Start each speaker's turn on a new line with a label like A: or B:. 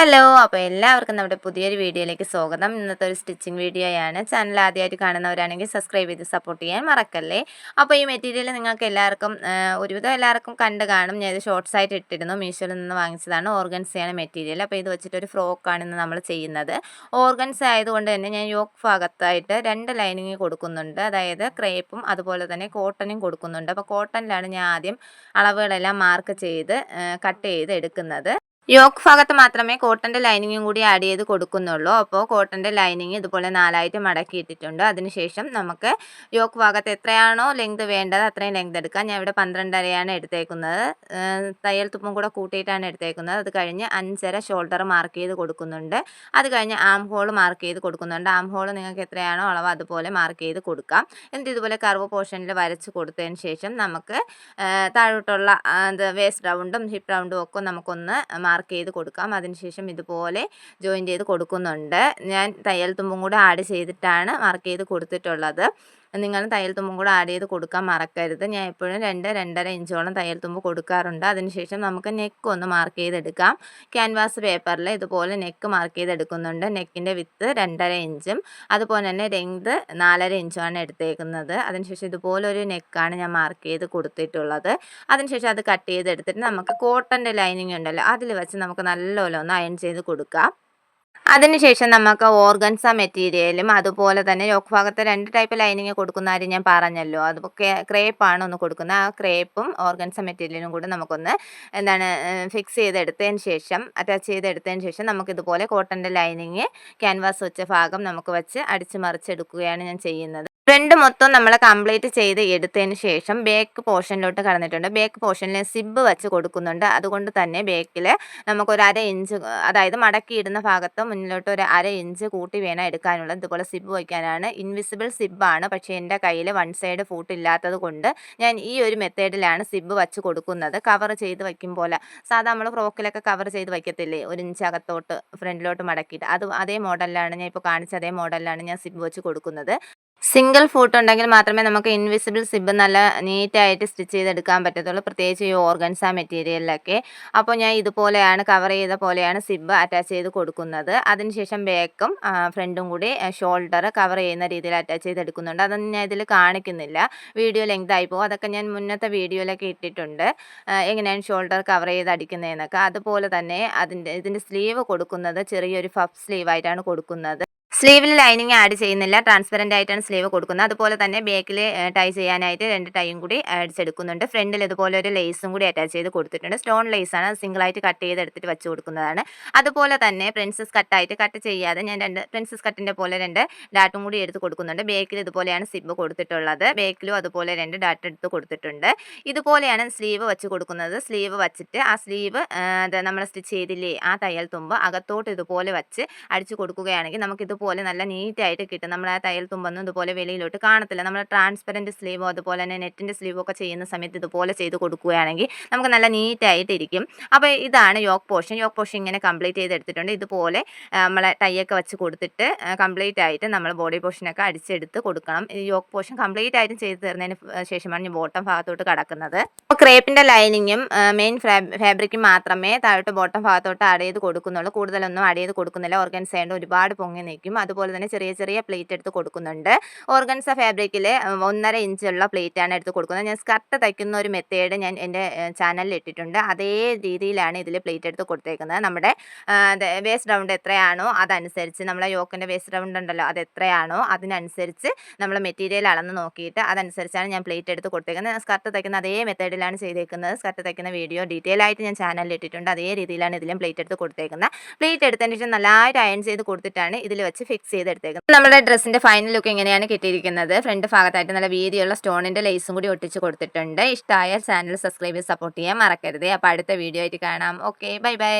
A: Hello അപ്പോൾ എല്ലാവർക്കും നമ്മുടെ പുതിയൊരു വീഡിയോയിലേക്ക് സ്വാഗതം. ഇന്നത്തെ ഒരു സ്റ്റിച്ചിങ് വീഡിയോയാണ്. ചാനൽ ആദ്യമായിട്ട് കാണുന്നവരാണെങ്കിൽ സബ്സ്ക്രൈബ് ചെയ്ത് സപ്പോർട്ട് ചെയ്യാൻ മറക്കല്ലേ? അപ്പോൾ ഈ മെറ്റീരിയൽ നിങ്ങൾക്ക് എല്ലാവർക്കും ഒരുവിധം എല്ലാവർക്കും കണ്ട് കാണും. ഞാൻ ഇത് ഷോർട്സ് ആയിട്ട് ഇട്ടിരുന്നു. മീഷോയിൽ നിന്ന് വാങ്ങിച്ചതാണ്. ഓർഗൻസയാണ് മെറ്റീരിയൽ അപ്പോൾ ഇത് വെച്ചിട്ട് ഒരു ഫ്രോക്കാണ് ഇന്ന് നമ്മൾ ചെയ്യുന്നത്. ഓർഗൻസ ആയതുകൊണ്ട് തന്നെ ഞാൻ യോക്ക് ഭാഗത്തായിട്ട് രണ്ട് ലൈനിങ് കൊടുക്കുന്നുണ്ട്. അതായത് ക്രേപ്പും അതുപോലെ തന്നെ കോട്ടനും കൊടുക്കുന്നുണ്ട്. അപ്പോൾ കോട്ടണിലാണ് ഞാൻ ആദ്യം അളവുകളെല്ലാം മാർക്ക് ചെയ്ത് കട്ട് ചെയ്ത് എടുക്കുന്നത്. യോക്ക് ഭാഗത്ത് മാത്രമേ കോട്ടന്റെ ലൈനിങ്ങും കൂടി ആഡ് ചെയ്ത് കൊടുക്കുന്നുള്ളൂ. അപ്പോൾ കോട്ടന്റെ ലൈനിങ് ഇതുപോലെ നാലായിട്ട് മടക്കി ഇട്ടിട്ടുണ്ട്. അതിനുശേഷം നമുക്ക് യോക്ക് ഭാഗത്ത് എത്രയാണോ ലെങ്ത് വേണ്ടത് അത്രയും ലെങ്ത് എടുക്കാം. ഞാൻ ഇവിടെ പന്ത്രണ്ടരയാണ് എടുത്തേക്കുന്നത്. തയ്യൽ തുപ്പും കൂടെ കൂട്ടിയിട്ടാണ് എടുത്തേക്കുന്നത്. അത് കഴിഞ്ഞ് അഞ്ചര ഷോൾഡർ മാർക്ക് ചെയ്ത് കൊടുക്കുന്നുണ്ട്. അത് കഴിഞ്ഞ് ആം ഹോൾ മാർക്ക് ചെയ്ത് കൊടുക്കുന്നുണ്ട്. ആം ഹോൾ നിങ്ങൾക്ക് എത്രയാണോ അളവ് അതുപോലെ മാർക്ക് ചെയ്ത് കൊടുക്കാം. എന്നിട്ട് ഇതുപോലെ കർവ് പോർഷനിൽ വരച്ച് കൊടുത്തതിന് ശേഷം നമുക്ക് താഴോട്ടുള്ള വേസ്റ്റ് റൗണ്ടും ഹിപ്പ് റൗണ്ടും ഒക്കെ നമുക്കൊന്ന് മാർക്ക് ചെയ്ത് കൊടുക്കാം. അതിനുശേഷം ഇതുപോലെ ജോയിൻ ചെയ്ത് കൊടുക്കുന്നുണ്ട്. ഞാൻ തയ്യൽ തുമ്പും കൂടെ ആഡ് ചെയ്തിട്ടാണ് മാർക്ക് ചെയ്ത് കൊടുത്തിട്ടുള്ളത്. നിങ്ങൾ തയ്യൽ തുമ്പും കൂടെ ആഡ് ചെയ്ത് കൊടുക്കാൻ മറക്കരുത്. ഞാൻ എപ്പോഴും രണ്ട് രണ്ടര ഇഞ്ചോളം തയ്യൽ തുമ്പ് കൊടുക്കാറുണ്ട്. അതിനുശേഷം നമുക്ക് നെക്ക് ഒന്ന് മാർക്ക് ചെയ്തെടുക്കാം. ക്യാൻവാസ് പേപ്പറിൽ ഇതുപോലെ നെക്ക് മാർക്ക് ചെയ്തെടുക്കുന്നുണ്ട്. നെക്കിന്റെ വിത്ത് രണ്ടര ഇഞ്ചും അതുപോലെ തന്നെ ലെങ്ത് നാലര ഇഞ്ചുമാണ് എടുത്തേക്കുന്നത്. അതിനുശേഷം ഇതുപോലെ ഒരു നെക്കാണ് ഞാൻ മാർക്ക് ചെയ്ത് കൊടുത്തിട്ടുള്ളത്. അതിനുശേഷം അത് കട്ട് ചെയ്തെടുത്തിട്ട് നമുക്ക് കോട്ടന്റെ ലൈനിങ് ഉണ്ടല്ലോ അതിൽ വെച്ച് നമുക്ക് നല്ലപോലെ ഒന്ന് അയൺ ചെയ്ത് കൊടുക്കാം. അതിനുശേഷം നമുക്ക് ഓർഗൻസ മെറ്റീരിയലും അതുപോലെ തന്നെ യോക്ക് ഭാഗത്ത് രണ്ട് ടൈപ്പ് ലൈനിങ് കൊടുക്കുന്ന കാര്യം ഞാൻ പറഞ്ഞല്ലോ. അത് ക്രേപ്പാണ് ഒന്ന് കൊടുക്കുന്നത്. ആ ക്രേപ്പും ഓർഗൻസ മെറ്റീരിയലും കൂടി നമുക്കൊന്ന് എന്താണ് ഫിക്സ് ചെയ്തെടുത്തതിന് ശേഷം അറ്റാച്ച് ചെയ്തെടുത്തതിന് ശേഷം നമുക്ക് ഇതുപോലെ കോട്ടന്റെ ലൈനിങ് ക്യാൻവാസ് വെച്ച ഭാഗം നമുക്ക് വെച്ച് അടിച്ച് മറിച്ചെടുക്കുകയാണ് ഞാൻ ചെയ്യുന്നത്. ഫ്രണ്ട് മൊത്തം നമ്മൾ കംപ്ലീറ്റ് ചെയ്ത് എടുത്തതിന് ശേഷം ബേക്ക് പോർഷനിലോട്ട് കടന്നിട്ടുണ്ട്. ബേക്ക് പോർഷനിൽ സിബ് വെച്ച് കൊടുക്കുന്നുണ്ട്. അതുകൊണ്ട് തന്നെ ബേക്കിൽ നമുക്കൊരു അര ഇഞ്ച് അതായത് മടക്കിയിടുന്ന ഭാഗത്ത് മുന്നിലോട്ട് ഒരു അര ഇഞ്ച് കൂട്ടി വേണം എടുക്കാനുള്ളത് ഇതുപോലെ സിബ് വയ്ക്കാനാണ്. ഇൻവിസിബിൾ സിബാണ് പക്ഷേ എന്റെ കയ്യിൽ വൺ സൈഡ് ഫൂട്ട് ഇല്ലാത്തത് കൊണ്ട് ഞാൻ ഈ ഒരു മെത്തേഡിലാണ് സിബ് വച്ച് കൊടുക്കുന്നത്. കവർ ചെയ്ത് വയ്ക്കും പോലെ. സാധാ നമ്മൾ ഫ്രോക്കിലൊക്കെ കവർ ചെയ്ത് വയ്ക്കത്തില്ലേ? ഒരു ഇഞ്ച് അകത്തോട്ട് ഫ്രണ്ടിലോട്ട് മടക്കിയിട്ട്. അത് അതേ മോഡലിലാണ് ഞാൻ ഇപ്പോൾ കാണിച്ച അതേ മോഡലിലാണ് ഞാൻ സിബ് വെച്ച് കൊടുക്കുന്നത്. സിംഗിൾ ഫൂട്ട് ഉണ്ടെങ്കിൽ മാത്രമേ നമുക്ക് ഇൻവിസിബിൾ സിബ് നല്ല നീറ്റായിട്ട് സ്റ്റിച്ച് ചെയ്തെടുക്കാൻ പറ്റത്തുള്ളൂ. പ്രത്യേകിച്ച് ഈ ഓർഗൻസ മെറ്റീരിയലിലൊക്കെ. അപ്പോൾ ഞാൻ ഇതുപോലെയാണ് കവർ ചെയ്ത പോലെയാണ് സിബ് അറ്റാച്ച് ചെയ്ത് കൊടുക്കുന്നത്. അതിനുശേഷം ബാക്കും ഫ്രണ്ടും കൂടി ഷോൾഡർ കവർ ചെയ്യുന്ന രീതിയിൽ അറ്റാച്ച് ചെയ്തെടുക്കുന്നുണ്ട്. അതൊന്നും ഞാൻ ഇതിൽ കാണിക്കുന്നില്ല. വീഡിയോ ലെങ്ത് ആയി പോകും. അതൊക്കെ ഞാൻ മുന്നത്തെ വീഡിയോയിലൊക്കെ ഇട്ടിട്ടുണ്ട്. എങ്ങനെയാണ് ഷോൾഡർ കവർ ചെയ്ത് അടിക്കുന്നതെന്നൊക്കെ. അതുപോലെ തന്നെ അതിന്റെ ഇതിന്റെ സ്ലീവ് കൊടുക്കുന്നത് ചെറിയൊരു ഫഫ് സ്ലീവായിട്ടാണ് കൊടുക്കുന്നത്. സ്ലീവിൽ ലൈനിങ് ആഡ് ചെയ്യുന്നില്ല. ട്രാൻസ്പെറന്റ് ആയിട്ടാണ് സ്ലീവ് കൊടുക്കുന്നത്. അതുപോലെ തന്നെ ബാക്കിൽ ടൈ ചെയ്യാനായിട്ട് രണ്ട് ടൈയും കൂടി അടിച്ചെടുക്കുന്നുണ്ട്. ഫ്രണ്ടിൽ ഇതുപോലെ ഒരു ലേസും കൂടി അറ്റാച്ച് ചെയ്ത് കൊടുത്തിട്ടുണ്ട്. സ്റ്റോൺ ലേസാണ് സിംഗിൾ ആയിട്ട് കട്ട് ചെയ്ത് എടുത്തിട്ട് വെച്ച് കൊടുക്കുന്നതാണ്. അതുപോലെ തന്നെ പ്രിൻസസ് കട്ടായിട്ട് കട്ട് ചെയ്യാതെ ഞാൻ രണ്ട് പ്രിൻസസ് കട്ടിന്റെ പോലെ രണ്ട് ഡാട്ടും കൂടി എടുത്ത് കൊടുക്കുന്നുണ്ട്. ബാക്കിൽ ഇതുപോലെയാണ് സിബ് കൊടുത്തിട്ടുള്ളത്. ബാക്കിലും അതുപോലെ രണ്ട് ഡാട്ട് എടുത്ത് കൊടുത്തിട്ടുണ്ട്. ഇതുപോലെയാണ് സ്ലീവ് വെച്ച് കൊടുക്കുന്നത്. സ്ലീവ് വച്ചിട്ട് ആ സ്ലീവ് നമ്മൾ സ്റ്റിച്ച് ചെയ്തില്ലേ ആ തയ്യൽ തുമ്പ് അകത്തോട്ട് ഇതുപോലെ വെച്ച് അടിച്ചു കൊടുക്കുകയാണെങ്കിൽ നമുക്ക് ഇതുപോലെ നല്ല നീറ്റായിട്ട് കിട്ടും. നമ്മൾ ആ തയ്യൽ തുമ്പൊന്നും ഇതുപോലെ വെളിയിലോട്ട് കാണത്തില്ല. നമ്മൾ ട്രാൻസ്പെറന്റ് സ്ലീവോ അതുപോലെ തന്നെ നെറ്റിന്റെ സ്ലീവോ ഒക്കെ ചെയ്യുന്ന സമയത്ത് ഇതുപോലെ ചെയ്ത് കൊടുക്കുകയാണെങ്കിൽ നമുക്ക് നല്ല നീറ്റായിട്ട് ഇരിക്കും. അപ്പോൾ ഇതാണ് യോക്ക് പോർഷൻ. യോക്ക് പോർഷൻ ഇങ്ങനെ കംപ്ലീറ്റ് ചെയ്തെടുത്തിട്ടുണ്ട് ഇതുപോലെ നമ്മളെ ടൈയൊക്കെ വെച്ച് കൊടുത്തിട്ട് കംപ്ലീറ്റ് ആയിട്ട് നമ്മൾ ബോഡി പോർഷനൊക്കെ അടിച്ചെടുത്ത് കൊടുക്കണം. യോക്ക് പോർഷൻ കംപ്ലീറ്റ് ആയിട്ടും ചെയ്ത് തീർന്നതിന് ശേഷമാണ് ഞാൻ ബോട്ടം ഭാഗത്തോട്ട് കടക്കുന്നത്. അപ്പോൾ ക്രേപ്പിന്റെ ലൈനിങ്ങും മെയിൻ ഫാബ്രിക്കും മാത്രമേ താഴോട്ട് ബോട്ടം ഭാഗത്തോട്ട് ആഡ് കൊടുക്കുന്നുള്ളൂ. കൂടുതലൊന്നും ആഡ് കൊടുക്കുന്നില്ല. ഓർഗൻസ് ചെയ്യേണ്ട ഒരുപാട് പൊങ്ങി നിൽക്കും. അതുപോലെ തന്നെ ചെറിയ ചെറിയ പ്ലേറ്റ് എടുത്ത് കൊടുക്കുന്നുണ്ട്. ഓർഗൻസ ഫാബ്രിക്കിൽ ഒന്നര ഇഞ്ചുള്ള പ്ലേറ്റ് ആണ് എടുത്ത് കൊടുക്കുന്നത്. ഞാൻ സ്കർട്ട് തയ്ക്കുന്ന ഒരു മെത്തേഡ് ഞാൻ എന്റെ ചാനലിൽ ഇട്ടിട്ടുണ്ട്. അതേ രീതിയിലാണ് ഇതിൽ പ്ലേറ്റ് എടുത്ത് കൊടുത്തേക്കുന്നത്. നമ്മുടെ വേസ്റ്റ് റൗണ്ട് എത്രയാണോ അതനുസരിച്ച് നമ്മളെ യോക്കിന്റെ വേസ്റ്റ് റൗണ്ട് ഉണ്ടല്ലോ അത് എത്രയാണോ അതിനനുസരിച്ച് നമ്മൾ മെറ്റീരിയൽ അളന്ന് നോക്കിയിട്ട് അതനുസരിച്ചാണ് ഞാൻ പ്ലേറ്റ് എടുത്ത് കൊടുത്തേക്കുന്നത്. സ്കർട്ട് തയ്ക്കുന്ന അതേ മെത്തേഡിലാണ് ചെയ്തേക്കുന്നത്. സ്കർട്ട് തയ്ക്കുന്ന വീഡിയോ ഡീറ്റെയിൽ ആയിട്ട് ഞാൻ ചാനലിൽ ഇട്ടിട്ടുണ്ട്. അതേ രീതിയിലാണ് ഇതിലും പ്ലേറ്റ് എടുത്ത് കൊടുത്തേക്കുന്നത്. പ്ലേറ്റ് എടുത്തതിന് ശേഷം നല്ലതായിട്ട് അയൺ ചെയ്ത് കൊടുത്തിട്ടാണ് ഇതിൽ വെച്ച് ഫിക്സ് ചെയ്തെടുത്തേക്കുന്നത്. നമ്മുടെ ഡ്രസ്സിന്റെ ഫൈനൽ ലുക്ക് എങ്ങനെയാണ് കിട്ടിയിരിക്കുന്നത്? ഫ്രണ്ട് ഭാഗത്തായിട്ട് നല്ല വീതിയുള്ള സ്റ്റോണിന്റെ ലേസും കൂടി ഒട്ടിച്ച് കൊടുത്തിട്ടുണ്ട്. ഇഷ്ടമായ ചാനൽ സബ്സ്ക്രൈബ് ചെയ്ത് സപ്പോർട്ട് ചെയ്യാൻ മറക്കരുത്. അപ്പോൾ അടുത്ത വീഡിയോ ആയിട്ട് കാണാം. Okay bye bye